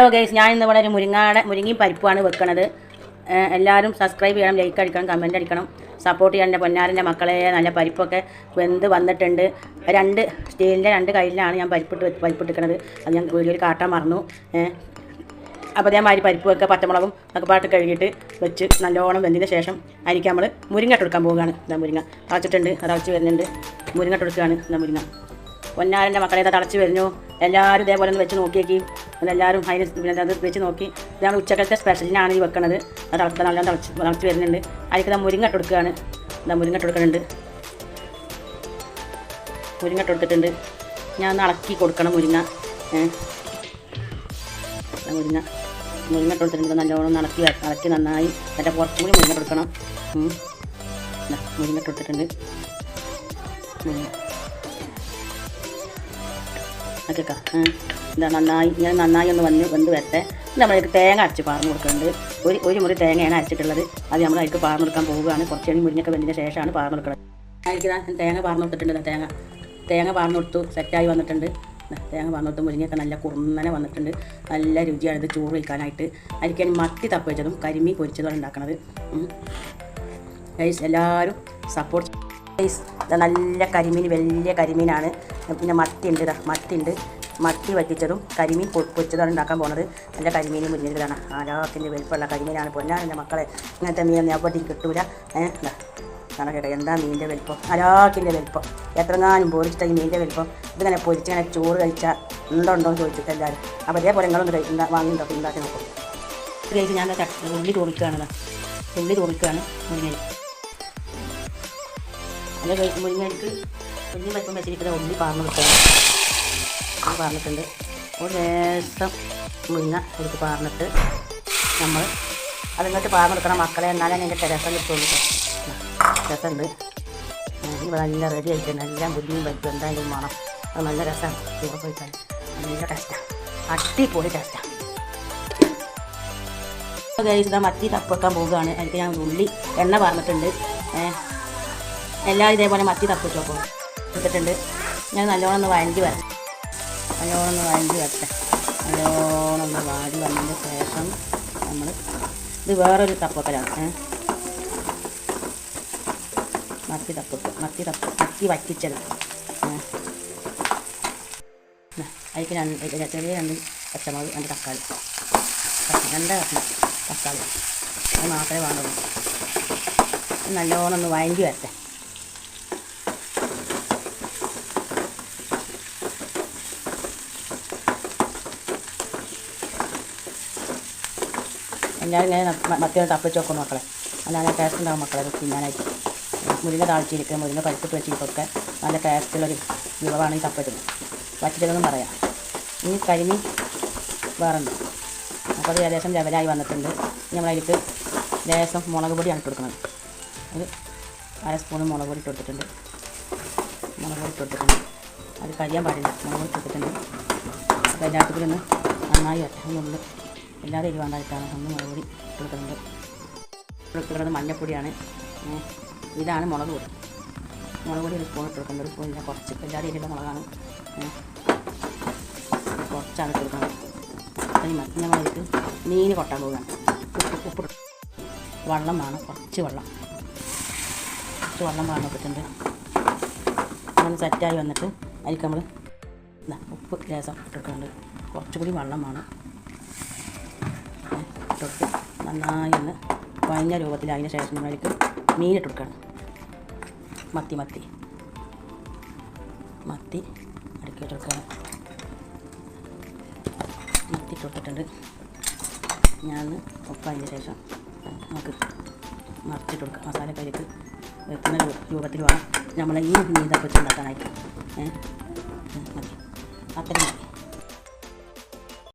Hello guys ഞാൻ ഇന്ന് ഇവിടെ ഒരു മുരിങ്ങാടെ മുരിങ്ങി പരിപ്പാണ് വെക്കണത്. എല്ലാവരും സബ്സ്ക്രൈബ് ചെയ്യണം ലൈക്ക് അടിക്കണം കമന്റ് അടിക്കണം. സപ്പോർട്ട് ചെയ്യാൻ എന്റെ പൊന്നാരന്റെ മക്കളെ നല്ല പരിപ്പൊക്കെ വെന്ത് വന്നിട്ടുണ്ട്. രണ്ട് സ്റ്റീലിന്റെ രണ്ട് കയ്യിലാണ് ഞാൻ പരിപ്പിട്ട് പരിപ്പിട്ടിരിക്കണത്. അത് ഞാൻ വീഡിയോയിൽ കാട്ടാൻ മറന്നു. അപ്പോൾ അതേമാതിരി പരിപ്പ് വെക്കുക പച്ചമുളകും ഒക്കെ പാട്ട് കഴുകിയിട്ട് വെച്ച് നല്ലോണം വെന്തതിന് ശേഷം അരിക്ക് നമ്മൾ മുരിങ്ങ കൊടുക്കാൻ പോവുകയാണ്. ഇതാ മുരിങ്ങ. തളച്ചിട്ടുണ്ട് തളച്ച് വരുന്നുണ്ട്. മുരിങ്ങ കൊടുക്കുകയാണ് ഇതാ മുരിങ്ങ. പൊന്നാരന്റെ മക്കളെ തടച്ചു വരുന്നു. എല്ലാവരും ഇതേപോലെ ഒന്ന് വെച്ച് നോക്കിയേക്കി. എല്ലാവരും അതിന് പിന്നെ അത് വെച്ച് നോക്കി. ഇത് നമ്മൾ ഉച്ചക്കത്തെ സ്പെഷ്യലിനാണ് ഈ വെക്കണത്. അത് തളച്ച നല്ല തളച്ച് തളച്ച് വരുന്നുണ്ട്. അതിലേക്ക് നമ്മൾ മുരിങ്ങട്ട് കൊടുക്കുകയാണ്. ഇതാ മുരിങ്ങട്ട് കൊടുക്കുന്നുണ്ട്. മുരിങ്ങട്ട് കൊടുത്തിട്ടുണ്ട്. ഞാൻ ഒന്ന് ഇളക്കി കൊടുക്കണം മുരിങ്ങ. മുരിങ്ങ. മുരിങ്ങ ഇട്ട് കൊടുത്തിട്ടുണ്ട്. നല്ലോണം നടക്കി ഇളക്കി നന്നായി. നല്ല പുറത്തും കൂടി മുരിങ്ങ കൊടുക്കണം. മുരിങ്ങട്ട് കൊടുത്തിട്ടുണ്ട്. മുരിങ്ങ. ഓക്കെ ഇതാ നന്നായി. ഇങ്ങനെ നന്നായി ഒന്ന് വന്ന് വെന്ത് വരട്ടെ. നമ്മൾ നമ്മൾക്ക് തേങ്ങ അരച്ച് പാർന്നു കൊടുക്കുന്നുണ്ട്. ഒരു ഒരു മുറി തേങ്ങയാണ് അരച്ചിട്ടുള്ളത്. അത് നമ്മൾ അതിലേക്ക് പാർന്നു കൊടുക്കാൻ പോവുകയാണ്. കുറച്ച് കഴിഞ്ഞ് മുരിഞ്ഞൊക്കെ വെന്തിന് ശേഷമാണ് പാർന്നു കൊടുക്കുന്നത് അതിലേക്ക് തേങ്ങ പാർന്നു കൊടുത്തിട്ടുണ്ട്. തേങ്ങ. തേങ്ങ പാർന്നു കൊടുത്തു. സെറ്റായി വന്നിട്ടുണ്ട്. തേങ്ങ കൊടുത്ത് മുരിങ്ങയൊക്കെ നല്ല കുറുന്നനെ വന്നിട്ടുണ്ട്. നല്ല രുചിയാണ് ഇത് ചോറ് അതിലേക്ക് മത്തി തപ്പ് വെച്ചതും കരിമീൻ പൊരിച്ചതുമാണ് ഉണ്ടാക്കുന്നത് എല്ലാവരും സപ്പോർട്ട് നല്ല കരിമീൻ വലിയ കരിമീനാണ്. പിന്നെ മത്തി ഉണ്ട് ഇതാ മത്തി ഉണ്ട് മത്തി വറ്റിച്ചതും കരിമീൻ പൊച്ചതാണ് ഉണ്ടാക്കാൻ പോണത്. നല്ല കരിമീൻ മുന്നിലാണ് ആരാക്കിന്റെ വലിപ്പമുള്ള കരിമീനാണ്. പൊന്നാണ് എന്റെ മക്കളെ ഇങ്ങനത്തെ മീൻ എവിടെയും കിട്ടൂല. ഏഹ് കേട്ടോ എന്താ മീനിന്റെ വലിപ്പം? അരാക്കിന്റെ വലിപ്പം. എത്രങ്ങാനും പൊരിച്ചിട്ട് ഈ മീനിന്റെ വലിപ്പം. ഇതിങ്ങനെ പൊരിച്ചിങ്ങനെ ചോറ് കഴിച്ചാൽ ഉണ്ടോ ഉണ്ടോ എന്ന് ചോദിച്ചിട്ട് എല്ലാവരും അപ്പോൾ അതേപോലെ നിങ്ങളൊന്ന് കഴിക്കുന്ന വാങ്ങി അപ്പോൾ ഉണ്ടാക്കി നോക്കും. ഞാൻ ഉള്ളി തോന്നിക്കുകയാണ്. ഉള്ളി തോന്നിക്കുകയാണ് മുരിങ്ങയിൽ അല്ല മുരിങ്ങയ്ക്ക് ഉള്ളി വലിപ്പം വെച്ചിരിക്കുന്ന ഉള്ളി പാർന്ന് വെക്കണം. ഉള്ളി പാർന്നിട്ടുണ്ട്. ഒരു ലേശം മുരിങ്ങ എടുത്ത് പാർന്നിട്ട് നമ്മൾ അതിങ്ങോട്ട് പാർന്നെടുക്കണം മക്കളെ. എന്നാലേ അതിന്റെ രസം കിട്ടുള്ളൂ. രസമുണ്ട്. ഇത് നല്ല റെഡി ആയിട്ടുണ്ട്. എല്ലാം പുല്ലിയും പരിപ്പും എന്തായാലും വേണം. അത് നല്ല രസമാണ്. ഇവിടെ പോയിക്കാൻ നല്ല ടേസ്റ്റാണ് അടിപൊളി ടേസ്റ്റാണ് ഇതാ മത്തി തപ്പ് വെക്കാൻ പോവുകയാണ്. അതിലേക്ക് ഞാൻ ഉള്ളി എണ്ണ പറഞ്ഞിട്ടുണ്ട് എല്ലാവരും ഇതേപോലെ മത്തി തപ്പിച്ചു അപ്പോൾ എടുത്തിട്ടുണ്ട്. ഞാൻ നല്ലോണം ഒന്ന് വഴണ്ടി വരാം നല്ലോണം ഒന്ന് വഴണ്ടി വരട്ടെ. നല്ലോണം ഒന്ന് വാടി വന്നതിന് ശേഷം നമ്മൾ ഇത് വേറൊരു തപ്പക്കലാണ്. മത്തി തപ്പ് മത്തി തപ്പ്. മത്തി വറ്റിച്ചത് അതിക്ക് രണ്ട് ചെറിയ രണ്ട് പച്ചമുളക് രണ്ട് തക്കാളി. രണ്ട് കഷ്ണം തക്കാളി. അത് മാത്രമേ വേണ്ടുള്ളൂ. നല്ലോണം ഒന്ന് വഴണ്ടി വരട്ടെ. എല്ലാവരും ഇങ്ങനെ മത്തിയുടെ തപ്പിച്ച് നോക്കും മക്കളെ. ഞാൻ ടേസ്റ്റ് ഉണ്ടാവും മക്കളെ തിന്നാനായിട്ട്. മുരിങ്ങ താഴ്ചയിരിക്കുക മുരിങ്ങ പരിപ്പിട്ട് വെച്ചിരിക്കൊക്കെ നല്ല ടേസ്റ്റുള്ളൊരു വിഭവമാണ് ഈ തപ്പറ്റുന്നത് വച്ചിട്ടൊന്നും പറയാം. ഇനി കരിമീൻ വേറെ ഉണ്ട് അപ്പോൾ അത് ഏകദേശം ലെവലായി വന്നിട്ടുണ്ട്. നമ്മളതിലേക്ക് ലേശം മുളക് പൊടിയാണ് ഇട്ട് കൊടുക്കുന്നത്. ഒരു അര സ്പൂൺ മുളക് പൊടി ഇട്ട് കൊടുത്തിട്ടുണ്ട്. മുളക് പൊടി ഇട്ട് കൊടുത്തിട്ടുണ്ട്. അത് കഴിയാൻ പാടില്ല. മുളക് പൊടി ഇട്ടിട്ടുണ്ട് അപ്പോൾ എല്ലാത്തിലും നന്നായി വരട്ടെ. എല്ലാവരും എരിവ് വേണ്ടായിട്ടാണ് ഒന്ന് മുളക് പൊടി ഇട്ട് കൊടുക്കുന്നുണ്ട് ഇട്ട് കൊടുക്കുന്നത് മഞ്ഞൾപ്പൊടിയാണ് ഇതാണ് മുളക് പൊടി. മുളക് പൊടി ഒരു സ്പൂൺ ഇട്ട് കൊടുക്കുന്നത് ഒരു സ്പൂണില്ല കുറച്ച്. എല്ലാവരും എരിവുള്ള മുളകാണ്. കുറച്ചാണ് ഇട്ട് കൊടുക്കുന്നത് ഈ മത്തി മീൻ കൊട്ടാൻ പോവുകയാണ്. ഉപ്പ് ഉപ്പ് വെള്ളം വേണം. കുറച്ച് വെള്ളം. കുറച്ച് വെള്ളം വേണം ഇട്ടിട്ടുണ്ട് അങ്ങനെ സെറ്റായി വന്നിട്ട് അതിലേക്ക് നമ്മൾ ഉപ്പ് ലേസം ഇട്ടിട്ടുണ്ട്. കുറച്ചുകൂടി വെള്ളം വേണം. ഇട്ടിട്ട് നന്നായി ഒന്ന് വഴഞ്ഞ രൂപത്തിൽ അതിന് ശേഷം നമ്മൾക്ക് മീൻ ഇട്ട് കൊടുക്കണം മത്തി മത്തി. മത്തി അടുക്കി ഇട്ടെടുക്കണം മത്തി ഇട്ട് കൊടുത്തിട്ടുണ്ട് ഞാൻ ഉപ്പ് അതിന് ശേഷം നമുക്ക് മറിച്ചിട്ട് കൊടുക്കാം മസാല കരിക്ക് വെക്കുന്ന രൂപത്തിൽ വേണം. നമ്മൾ ഈ മീൻ തപ്പിച്ച് ഉണ്ടാക്കാനായിട്ട് ഏഹ് മതി. അത്രയും മതി.